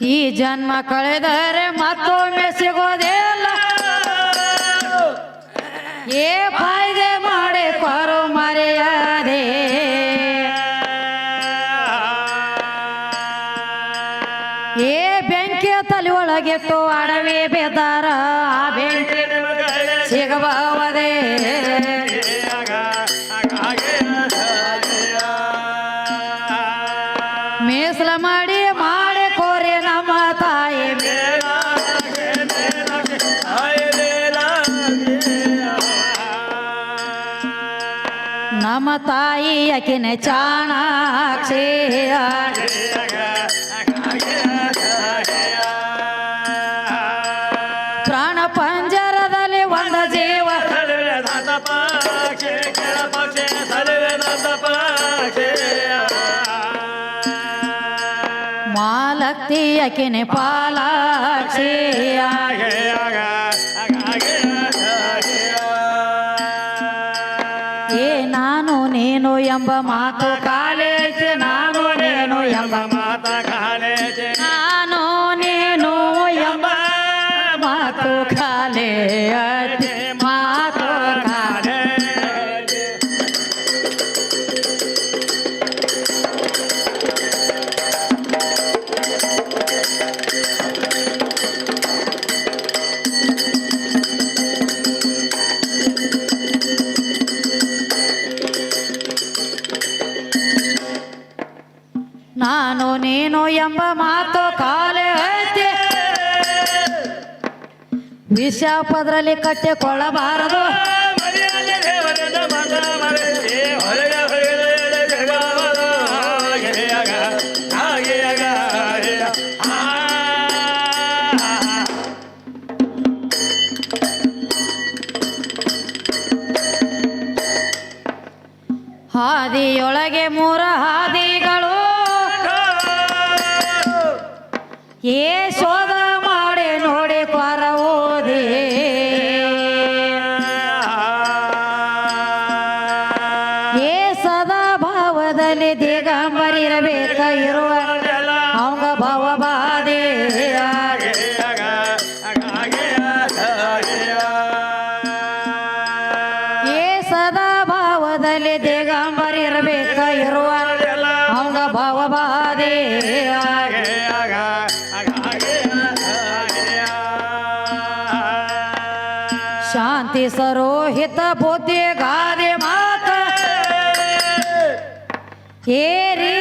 ಈ ಜನ್ಮ ಕಳೆದರೆ ಮತ್ತೊಮ್ಮೆ ಸಿಗೋದಿಲ್ಲ. ಏ ಫಾಯ್ದೆ ಮಾಡಿ ಕೊರು ಮರೆಯದೆ. ಏ ಬೆಂಕಿಯ ತಲೆ ಒಳಗಿಟ್ಟು ಅಡವಿ ಬೇದಾರ ಆ ಬೆಂಕಿ ಸಿಗಬಹುದೇ. ನಮ್ಮ ತಾಯಿ ಅಕಿನ ಚಾಣಾಕ್ಷಿ. ಪ್ರಾಣ ಪಂಜರದಲ್ಲಿ ಒಂದ ಜೀವ. ಮಾಲಕ್ತಿ ಅಕಿನ ಪಾಲಾಕ್ಷಿಯ ಎಂಬ ಮಾತು ಕಾಲೇಜು ನಾನು ನೀನು ಎಂಬ ಮಾತಾ ಕಾಲೇಜು ನಾನು ನೀನು ಎಂಬ ಮಾತು ಕಾಲೇ ಎಂಬ ಮಾತು ಕಾಲೇ ಐತಿ ವಿಷ ಪದರಲ್ಲಿ ಕಟ್ಟಿಕೊಳ್ಳಬಾರದು ಏ ಶೋಧ ಮಾಡಿ ನೋಡಿ. ಏ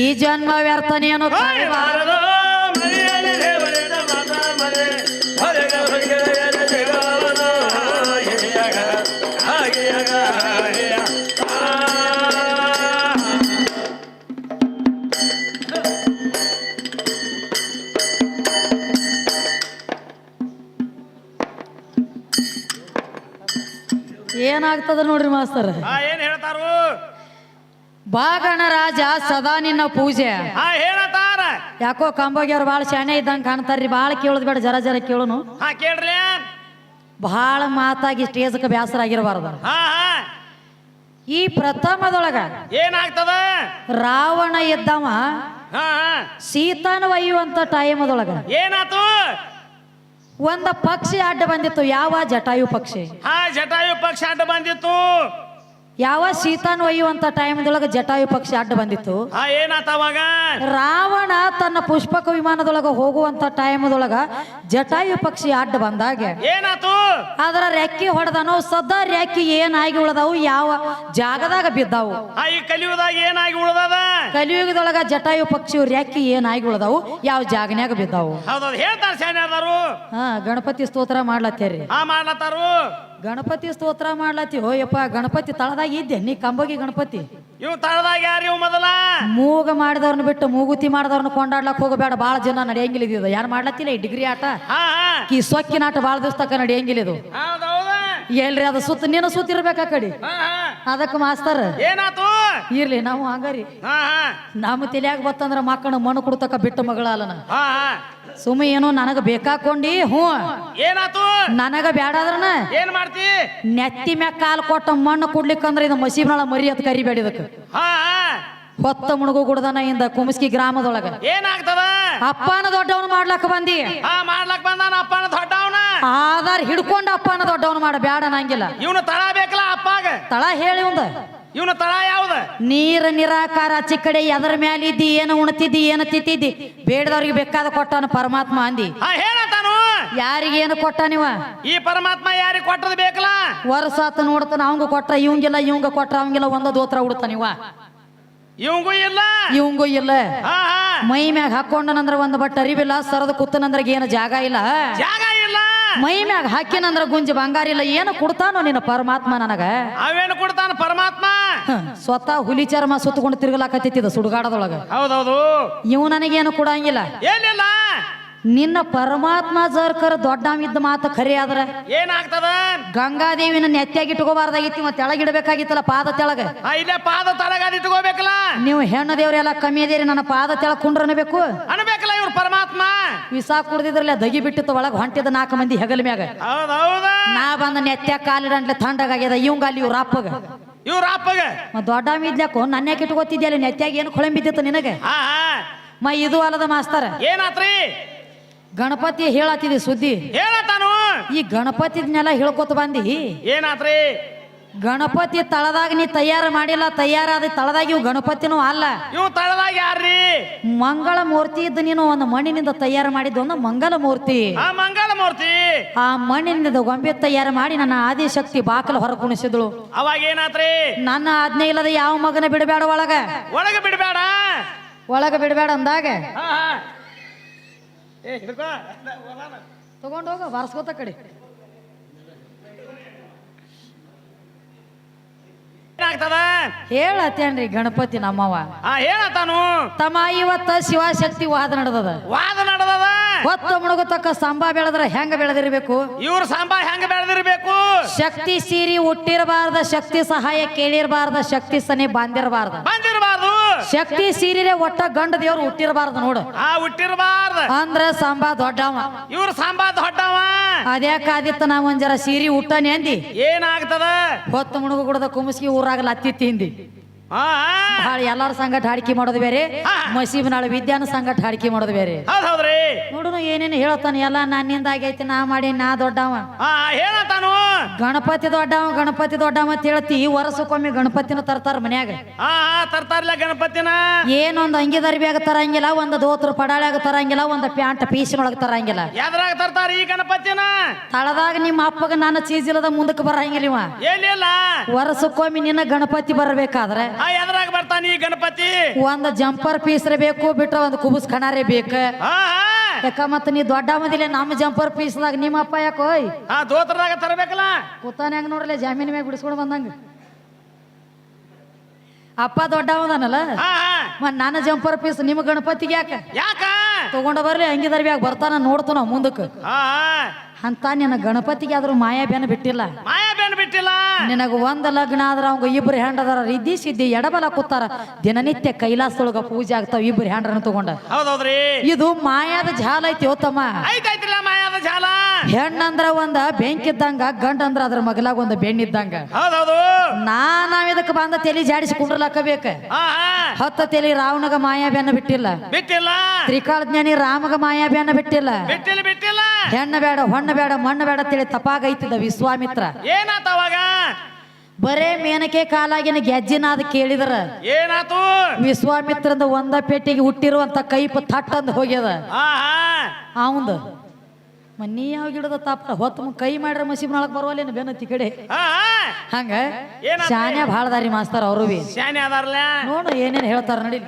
ಈ ಜನ್ಮ ವ್ಯರ್ಥನೇನು ಏನಾಗ್ತದ ನೋಡ್ರಿ ಮಾಸ್ತರ್? ಏನ್ ಬಾ ಗಣರಾಜ ಸದಾ ನಿನ್ನ ಪೂಜೆ. ಹಾ ಹೇಳತಾರ. ಯಾಕೋ ಕಂಬೋಗ್ಯವ್ರು ಭಾಳ ಶಾಣೆ ಇದ್ದಂಗೆ ಕಾಣ್ತಾರ್ರಿ ಭಾಳ ಕೇಳೋದು ಬೇಡ ಜರ ಜರ ಕೇಳುನು. ಹಾ ಕೇಳ್ರಿ. ಭಾಳ ಮಾತಾಗಿ ಸ್ಟೇಜ್ಗೆ ಬೇಸರ ಆಗಿರಬಾರ್ದು. ಹಾ ಹಾ. ಈ ಪ್ರಥಮದೊಳಗ ಏನಾಗ್ತದ? ರಾವಣ ಇದ್ದವ ಹಾ ಹಾ. ಸೀತಾನ ಒಯ್ಯುವಂತ ಟೈಮದೊಳಗ ಏನಾತು? ಒಂದ ಪಕ್ಷಿ ಅಡ್ಡ ಬಂದಿತ್ತು ಯಾವ ಜಟಾಯು ಪಕ್ಷಿ? ಆ ಜಟಾಯು ಪಕ್ಷಿ ಅಡ್ಡ ಬಂದಿತ್ತು. ಯಾವ ಸೀತಾನ್ ಒಯ್ಯುವಂತ ಟೈಮ್ದೊಳಗ ಜಟಾಯು ಪಕ್ಷಿ ಅಡ್ಡ ಬಂದಿತ್ತು. ಆ ಏನಾತ ಅವಾಗ? ರಾವಣ ತನ್ನ ಪುಷ್ಪಕ ವಿಮಾನದೊಳಗ ಹೋಗುವಂತ ಟೈಮ್ದೊಳಗ ಜಟಾಯು ಪಕ್ಷಿ ಅಡ್ಡ ಬಂದಾಗ. ಏನಾತು? ಅದರ ರೆಕ್ಕಿ ಹೊಡೆದನು ಸದಾ ರೆಕ್ಕಿ ಏನಾಗಿ ಉಳದವು ಯಾವ ಜಾಗದಾಗ ಬಿದ್ದಾವು. ಕಲಿಯುಗದಾಗ ಈ ಕಲಿಯುವುದಾಗ ಏನಾಗಿ ಉಳ್ದದ? ಕಲಿಯುಗದೊಳಗ ಜಟಾಯು ಪಕ್ಷಿ ರೆಕ್ಕಿ ಏನಾಗಿ ಉಳದವು ಯಾವ ಜಾಗನ್ಯಾಗ ಬಿದ್ದಾವು. ಹೌದೌದು ಹೇಳ್ತಾರ ಹಾ ಗಣಪತಿ ಸ್ತೋತ್ರ ಮಾಡ್ಲತ್ತೇರಿ ಹಾ ಮಾಡ್ಲತ್ತಾರು. ಗಣಪತಿ ಸ್ತೋತ್ರ ಮಾಡ್ಲತ್ತಿ. ಯಪ್ಪ ಗಣಪತಿ ತಳದಾಗ ಇದ್ದೆ. ನೀ ಕಂಬಗಿ ಗಣಪತಿ. ಇವ್ ತಳದಾಗ ಯಾರು ಇವ್ ಮೊದಲ? ಮೂಗ ಮಾಡಿದವ್ರನ್ನ ಬಿಟ್ಟು ಮೂಗುತಿ ಮಾಡಿದವ್ರನ್ನ ಕೊಂಡಾಡ್ಲಕ್ ಹೋಗಬೇಡ. ಬಾಳ ಜನ ನಡೆಯಂಗಿಲ್ಲ ಇದು. ಯಾರು ಮಾಡ್ಲತ್ತಿಲ್ಲ ಈ ಡಿಗ್ರಿ ಆಟ? ಈ ಸೊಕ್ಕಿನ ಆಟ ಬಾಳ ದಿವಸ ತಕ ನಡೆಯಂಗಿಲ್ಲ ಇದು. ಎಲ್ರಿ ಅದು ಸುತ್ತ ನೀನು ಸುತ್ತಿರ್ಬೇಕ ಕಡಿ. ಅದಕ್ಕೆ ಮಾಸ್ತರ್. ಏನಾತು? ಇರ್ಲಿ ನಾವು ಹಂಗಾರಿ. ಹಾ ಹಾ. ನಮ್ಮ ತಲೆಯಾಗ ಬತ್ತಂದ್ರ ಮಕ್ಕಳ ಮಣ್ಣು ಕುಡ್ತಕ ಬಿಟ್ಟು ಮಗಳ ಅಲ್ಲನ ಹಾ ಹಾ. ಸುಮ್ಮ ಏನೋ ನನಗ ಬೇಕಾಕೊಂಡಿ ಹ್ಞೂ. ಏನಾತು? ನನಗ ಬ್ಯಾಡಾದ್ರನ ಏನ್ ಮಾಡ್ತಿ? ನೆತ್ತಿ ಮ್ಯಾಗ ಕಾಲು ಕೊಟ್ಟ ಮಣ್ಣು ಕುಡ್ಲಿಕ್ಕಂದ್ರ ಇದು ಮಸೀಬ್ನಾಳ ಮರಿ ಅಂತ ಕರಿಬೇಡ ಇದಕ್ಕೆ. ಹಾ ಹಾ. ಹೊತ್ತ ಮುಣಗು ಕುಡ್ದನ ಇಂದ ಕುಮಸ್ಕಿ ಗ್ರಾಮದೊಳಗ. ಏನಾಗ್ತದ? ಅಪ್ಪನ ದೊಡ್ಡವನು ಮಾಡ್ಲಕ್ ಬಂದಿ. ಹಾ ಮಾಡ್ಲಕ್ ಬಂದಾನ ಅಪ್ಪನ ದೊಡ್ಡವನ. ಆಧಾರ್ ಹಿಡ್ಕೊಂಡ ಅಪ್ಪನ ದೊಡ್ಡವನು ಮಾಡ ಬ್ಯಾಡ ನಂಗಿಲ್ಲ. ಇವನು ತಳ ಬೇಕಲ್ಲ ಅಪ್ಪಾಗ? ತಳ ಹೇಳಿ ಒಂದ. ಇವನು ತಳ ಯಾವ್ದ? ನೀರ ನಿರಾಕಾರ ಚಿಕ್ಕಡೆ ಎದರ ಮ್ಯಾಲ ಇದ್ದಿ ಏನು ಉಣ್ತಿದ್ದಿ ಏನು ತಿತ್ತಿದ್ದಿ ಬೇಡದವ್ರಿಗೆ ಬೇಕಾದ ಕೊಟ್ಟಾನ ಪರಮಾತ್ಮ ಅಂದಿ. ಹೇಳತಾನು ಯಾರಿಗೆ ಏನು ಕೊಟ್ಟ ನೀವ ಈ ಪರಮಾತ್ಮ ಯಾರಿಗೆ ಕೊಟ್ಟದ ಬೇಕಲ್ಲ? ವರ್ಷ ಆತ ನೋಡ್ತಾನ ಅವಂಗ ಕೊಟ್ರ ಇವಂಗಿಲ್ಲ ಇವಂಗ ಕೊಟ್ರ ಅವಂಗಿಲ್ಲ ಒಂದ ದೋತ್ರ ಉಡ್ತಾನ ಇವ. ಇವಂಗೂ ಇಲ್ಲ? ಇವಂಗೂ ಇಲ್ಲ. ಮೈ ಮ್ಯಾಗ ಹಾಕೊಂಡನಂದ್ರ ಒಂದ್ ಬಟ್ ಅರಿವಿಲ್ಲ ಸರದ ಕುತ್ತನಂದ್ರ ಏನು ಜಾಗ ಇಲ್ಲ. ಜಾಗ ಇಲ್ಲ ಮೈ ಮ್ಯಾಗ ಹಾಕಿನಂದ್ರ ಗುಂಜಿ ಬಂಗಾರ ಇಲ್ಲ ಏನು ಕೊಡ್ತಾನೋ ನಿನ್ನ ಪರಮಾತ್ಮ ನನಗ? ಅವೇನು ಕೊಡ್ತಾನ ಪರಮಾತ್ಮ? ಸ್ವತಃ ಹುಲಿ ಚರ್ಮ ಸುತ್ತಕೊಂಡು ತಿರುಗಲಾಕತ್ತಿದ್ದ ಸುಡುಗಾಡದೊಳಗ. ಹೌದೌದು. ಇವು ನನಗೇನು ಕೊಡಂಗಿಲ್ಲ. ಏನಿಲ್ಲ. ನಿನ್ನ ಪರಮಾತ್ಮ ಜರ್ಕರ್ ದೊಡ್ಡವಿದ್ದ ಮಾತು ಖರೆ ಆದ್ರ? ಏನಾಗ್ತದ? ಗಂಗಾದೇವಿನ ನೆತ್ತಿಯಾಗಿ ಇಟ್ಕೋಬಾರ್ದಾಗಿತ್ತು ಮತ್ತೆ ತೆಳಗಿಡಬೇಕಾಗಿತ್ತಲ್ಲ ಪಾದ ತೆಳಗ? ಇಲ್ಲೇ ಪಾದ ತಳಗಾದ ಇಟ್ಕೋಬೇಕಲ್ಲ. ನೀವು ಹೆಣ್ಣು ದೇವ್ರೆಲ್ಲ ಕಮ್ಮಿ ಅದೇರಿ ನನ್ನ ಪಾದ ತೆಳಗ್ ಕುಂಡ್ರ ಅನ್ಬೇಕು ಅನ್ಬೇಕಲ್ಲ ಇವ್ರ ಪರಮಾತ್ಮ ವಿಸಾ ಕುಡ್ದಿದ್ರಲ್ಲ ದಗಿ ಬಿಟ್ಟಿತ್ತು ಒಳಗೆ ಹೊಂಟಿದ ನಾಲ್ಕು ಮಂದಿ ಹೆಗಲ ಮ್ಯಾಗ. ನಾ ಬಂದ ನೆತ್ಯಾಗ ಕಾಲಿಡಂಟ್ಲೆ ಥಂಡಗಾಗ್ಯದ ಇವಂಗ ಅಲ್ಲಿ ಇವ್ರ ಅಪ್ಪಗ. ಇವ್ರ ಅಪ್ಪಗ. ದೊಡ್ಡ ಇದ್ಲಾಕೋ ನನ್ನ ಯಾಕೆ ಇಟ್ಕೋತಿದ್ಯಲ್ಲ ನೆತ್ಯಾಗ ಏನು ಕೊಳಂಬಿದ್ದಿತ್ತು ನಿನಗೆ? ಮ ಇದು ಅಲ್ಲದ ಮಾಸ್ತರ. ಏನಾತ್ರಿ? ಗಣಪತಿ ಹೇಳತ್ತಿದಿ ಸುದ್ದಿ. ಹೇಳತ್ತಾನು? ಈ ಗಣಪತಿದ್ನೆಲ್ಲ ಹೇಳ್ಕೊತ ಬಂದಿ. ಏನಾತ್ರಿ? ಗಣಪತಿ ತಳದಾಗ ನೀ ತಯಾರು ಮಾಡಿಲ್ಲ ತಯಾರಾದ ತಳದಾಗ ಇವು ಗಣಪತಿನೂ ಅಲ್ಲ. ಇವ್ ತಳದಾಗ ಯಾರ್ರಿ? ಮಂಗಳ ಮೂರ್ತಿ ಇದ್ದು ನೀನು ಒಂದು ಮಣ್ಣಿನಿಂದ ತಯಾರು ಮಾಡಿದ್ದು ಒಂದು ಮಂಗಲ ಮೂರ್ತಿ. ಆ ಮಂಗಳ ಮೂರ್ತಿ? ಆ ಮಣ್ಣಿನಿಂದ ಗೊಂಬೆ ತಯಾರು ಮಾಡಿ ನನ್ನ ಆದಿಶಕ್ತಿ ಬಾಕಲು ಹೊರ ಕುಣಿಸಿದಳು ಅವಾಗ ಏನಾತ್ರಿ? ನನ್ನ ಆಜ್ಞೆ ಇಲ್ಲದ ಯಾವ ಮಗನ ಬಿಡಬೇಡ ಒಳಗ? ಒಳಗ ಬಿಡಬೇಡ? ಒಳಗ ಬಿಡಬೇಡ ಅಂದಾಗ? ತಗೊಂಡೋಗ ಬಾರಿಸ್ಕೋತ ಕಡೆ. ಏನಾಗ್ತದ ಹೇಳತ್ತೇನ್ರಿ ಗಣಪತಿ ನಮ್ಮವ ಹಾ ಹೇಳತಾನು ತಮ್ಮ ಇವತ್ತ ಶಿವಶಕ್ತಿ ವಾದ ನಡೆದದ. ವಾದ ನಡೆದದ? ಹೊತ್ತ ಮುಳುಗತಕ್ಕ ಸಂಬ ಬೆಳೆದ್ರ ಹೆಂಗ ಬೆಳೆದಿರ್ಬೇಕು? ಇವ್ರ ಸಾಂಬಾ ಹೆಂಗ ಬೆಳೆದಿರ್ಬೇಕು? ಶಕ್ತಿ ಸೀರಿ ಹುಟ್ಟಿರಬಾರ್ದ ಶಕ್ತಿ ಸಹಾಯ ಕೇಳಿರಬಾರ್ದ ಶಕ್ತಿ ಸನಿ ಬಂದಿರಬಾರ್ದ. ಬಂದಿರಬಾರ್ದು. ಶಕ್ತಿ ಸೀರೆ ಒಟ್ಟ ಗಂಡ ದೇವ್ರು ಹುಟ್ಟಿರಬಾರ್ದು ನೋಡು. ಆ ಹುಟ್ಟಿರಬಾರ್ದ. ಅಂದ್ರ ಸಾಂಬಾ ದೊಡ್ಡವ. ಇವ್ರ ಸಾಂಬಾ ದೊಡ್ಡವ. ಅದ್ಯಾಕಾದಿತ್ತ ನಾವ್ ಒಂದ್ ಜರ ಸೀರಿ ಹುಟ್ಟನೆ ನೆಂದಿ ಏನಾಗ್ತದ? ಹೊತ್ತು ಮುಣುಗು ಗುಡದ ಕುಮಸ್ಗಿ ಊರಾಗ ಲತ್ತಿ ತಿಂದಿ. ಭಾಳ ಎಲ್ಲಾರ ಸಂಗಟ ಹಾಡಿಕೆ ಮಾಡೋದು ಬೇರೆ ಮಸೀಬ್ನಾಳ ವಿದ್ಯಾನ ಸಂಗಟ ಹಾಡಿಕೆ ಮಾಡೋದು ಬೇರೆ. ಹೌದ್ ಹೌದ್ರಿ. ನೋಡುನು ಏನೇನು ಹೇಳ್ತಾನೆ ಎಲ್ಲ ನನ್ನಿಂದ ಆಗೈತಿ ನಾ ಮಾಡಿ ನಾ ದೊಡ್ಡವ. ಹೇಳತಾನು ಗಣಪತಿ ದೊಡ್ಡವ ಗಣಪತಿ ದೊಡ್ಡವ ಅಂತ ಹೇಳ್ತಿ ವರ್ಷಕ್ಕೊಮ್ಮೆ ಗಣಪತಿನ ತರ್ತಾರ ಮನ್ಯಾಗ. ಹಾ ಹಾ ತರ್ತಾರ್ಲ ಗಣಪತಿನ. ಏನೊಂದು ಅಂಗಿ ಆಗ ತರಂಗಿಲ್ಲ ಒಂದು ದೋತ್ರ ಪಡಾಳ್ಯಾಗ ತರಂಗಿಲ್ಲ ಒಂದು ಪ್ಯಾಂಟ್ ಪೀಸಿನೊಳಗೆ ತರಂಗಿಲ್ಲ. ಯಾವ್ದ್ರಾಗ ತರ್ತಾರ ಈ ಗಣಪತಿನ? ತಳದಾಗ ನಿಮ್ಮ ಅಪ್ಪಗ ನಾನು ಚೀಜಿಲ್ಲದ ಮುಂದಕ್ಕೆ ಬರಂಗಿಲ್ಲ ಇವ. ಏನಿಲ್ಲ ವರ್ಷಕ್ಕೊಮ್ಮೆ ನಿನ್ನ ಗಣಪತಿ ಬರಬೇಕಾದ್ರೆ ಹಾ ಎದ್ರಾಗ ಬರ್ತಾನ ಈ ಗಣಪತಿ? ಒಂದ್ ಜಂಪರ್ ಪೀಸ್ ಬೇಕು ಬಿಟ್ರೆ ಒಂದು ಕುಬುಸ್ ಖಣಾರೆ ಬೇಕ. ಹಾ ಯಾಕ ಮತ್ತ ನೀ ದೊಡ್ಡ ಮದಿಲೆ ನಮ್ಮ ಜಂಪರ್ ಪೀಸ್ದಾಗ ನಿಮ್ಮ ಅಪ್ಪ ಯಾಕೋಯ್ ಆ ದೋತ್ರದಾಗ ತರಬೇಕಲ್ಲ? ಕೂತಾನ ಹೆಂಗ್ ನೋಡ್ಲೆ ಜಾಮೀನ್ ಮ್ಯಾಗ ಬಿಡಿಸ್ಕೊಂಡು ಬಂದಂಗ. ಅಪ್ಪ ದೊಡ್ಡ ಹಾ ಹಾ. ಮತ್ ನನ್ನ ಜಂಪರ್ ಪೀಸ್ ನಿಮ್ಮ ಗಣಪತಿಗೆ ಯಾಕ? ಯಾಕ? ತಗೊಂಡ ಬರ್ಲಿ ಹಂಗಿದಾರ ಬ್ಯಾಗ್ ಬರ್ತಾನ ನೋಡ್ತು ನಾವು ಮುಂದಕ್ಕೆ. ಹಾ ಅಂತ ನಿನ್ನ ಗಣಪತಿಗೆ ಆದ್ರೂ ಮಾಯಾ ಬೇನ ಬಿಟ್ಟಿಲ್ಲ. ಮಾಯಾ ಬೇನ್ ಬಿಟ್ಟಿಲ್ಲ. ನಿನಗ ಒಂದ್ ಲಗ್ನ ಆದ್ರ ಅವಂಗ ಇಬ್ರು ಹ್ಯಾಂಡದಾರ ರಿದ್ದಿ ಸಿದ್ದಿ ಎಡಬಲ ಕೂತಾರ. ದಿನನಿತ್ಯ ಕೈಲಾಸದೊಳಗ ಪೂಜೆ ಆಗ್ತಾವ ಇಬ್ರು ಹ್ಯಾಂಡ್ರನ್ನ ತಗೊಂಡ. ಹೌದೌದ್ರಿ ಇದು ಮಾಯಾದ ಜಾಲ ಐತಿ ಓತಮ್ಮ. ಐತೈತಿಲ್ಲ ಮಾಯಾದ ಜಾಲ. ಹೆಣ್ಣಂದ್ರ ಒಂದ ಬೆಂಕಿದ್ದಂಗ ಗಂಡ ಅಂದ್ರ ಅದ್ರ ಮಗಲಾಗ ಒಂದ ಬೆಣ್ಣಿದ್ದಂಗ ನಾ ನಾವ್ ಇದಕ್ಕೆ ಬಂದ ತಲೆ ಜಾಡಿಸಿ ಕುಂಡ್ರಲಾಕಬೇಕ. ಹತ್ತ ತಲೆ ರಾವಣಗ ಮಾಯಾ ಬೆನ್ನ ಬಿಟ್ಟಿಲ್ಲ. ಬಿಟ್ಟಿಲ್ಲ. ತ್ರಿಕಾಲ ಜ್ಞಾನಿ ರಾಮಗ ಮಾಯಾ ಬೆನ್ನ ಬಿಟ್ಟಿಲ್ಲ ಬಿಟ್ಟಿಲ್ಲ. ಹೆಣ್ಣ ಬೇಡ ಹೊಣ್ಣ ಬೇಡ ಮಣ್ಣ ಬೇಡ ತಿಳಿ ತಪಾಗೈತಿದ್ದ ವಿಶ್ವಾಮಿತ್ರ. ಏನಾತ ಅವಾಗ? ಬರೇ ಮೇನಕೆ ಕಾಲಾಗಿನ ಗೆಜ್ಜಿನಾದ ಕೇಳಿದ್ರ. ಏನಾತು? ವಿಶ್ವಾಮಿತ್ರಂದ ಒಂದ ಪೆಟ್ಟಿಗೆ ಹುಟ್ಟಿರುವಂತ ಕೈಪ ಥಟ್ ಅಂದ್ ಹೋಗ್ಯದ ಅವಂದ. ಮನ್ನಿ ಯಾವ ಗಿಡದ ತಪ್ಪ ಹೊತ್ತು ಕೈ ಮಾಡ್ರ ಮಸೀಬ್ನೊಳಗೆ ಬರುವಲ್ಲೇನು ಬೆನ್ನತ್ತಿ ಕಡೆ? ಹಂಗ? ಶಾನ್ಯ ಭಾಳ ದಾರಿ ಮಾಸ್ತಾರ ಅವರು ಬಿ. ಶಾನೆ ಅದಾರಲ್ಲ ನೋಡು ಏನೇನು ಹೇಳ್ತಾರ ನಡಿ